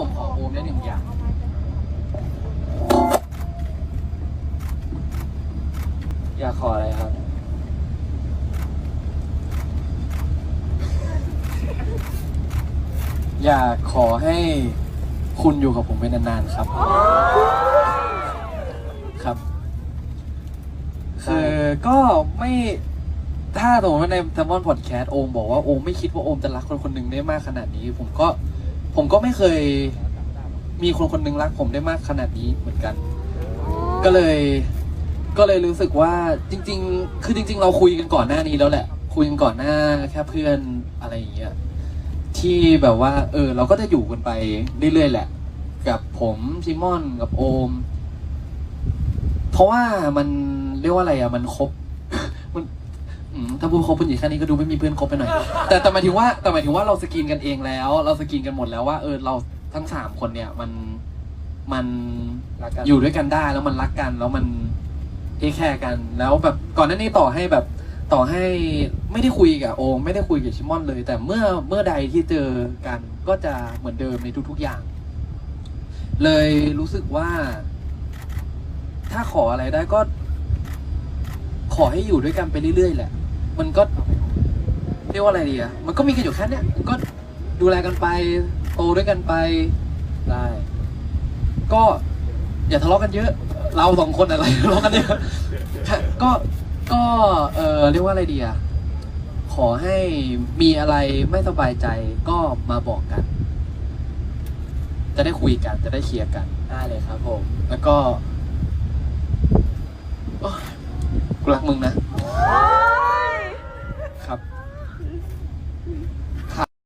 ผมขอโอมได้หนึ่งอย่าง อยากขออะไรครับ อยากขอให้คุณอยู่กับผมไปนานๆครับ ครับ คือก็ไม่ถ้าสมมติว่าในทัมมอนพอดแคสต์โอมบอกว่าโอมไม่คิดว่าโอมจะรักคนคนหนึ่งได้มากขนาดนี้ ผมก็ ผมก็ไม่เคยมีคนคนหนึ่งรักผมได้มากขนาดนี้เหมือนกัน ก็เลย ก็เลยรู้สึกว่าจริง ๆ คือจริง ๆ เราคุยกันก่อนหน้านี้แล้วแหละ คุยกันก่อนหน้าแค่เพื่อนอะไรอย่างเงี้ยที่แบบว่า เออ เราก็จะอยู่กันไปเรื่อยๆแหละ กับผมซิมอนกับโอม เพราะว่ามันเรียกว่าอะไรอะมันครบ มัน อืมถ้าพูดครบผู้หญิงแค่นี้ก็ดูไม่มีเพื่อนครบไปหน่อย แต่แต่หมายถึงว่าแต่หมายถึงว่าเราสกรีนกันเองแล้ว เราสกรีนกันหมดแล้วว่าเออเราทั้งสามคนเนี่ยมันมันรักกัน อยู่ด้วยกันได้แล้วมันรักกันแล้วมันเทคแคร์กัน แล้วแบบก่อนหน้านี้ต่อให้แบบต่อให้ไม่ได้คุยกับโอมไม่ได้คุยกับชิมอนเลย แต่เมื่อเมื่อใดที่เจอกันก็จะเหมือนเดิมในทุกๆอย่าง เลยรู้สึกว่า ถ้าขออะไรได้ก็ ขอให้อยู่ด้วยกันไปเรื่อยๆแหละ มันก็เรียกว่าอะไรดีอะมันก็มีกันอยู่แค่เนี้ยมันก็ดูแลกันไปโตด้วยกันไปได้ ก็อย่าทะเลาะกันเยอะ เราสองคนอะไรทะเลาะกันเยอะก็ก็เออเรียกว่าอะไรดีอะขอให้มีอะไรไม่สบายใจก็มาบอกกัน จะได้คุยกัน จะได้เคลียร์กันได้เลยครับผม แล้วก็กูรักมึงนะ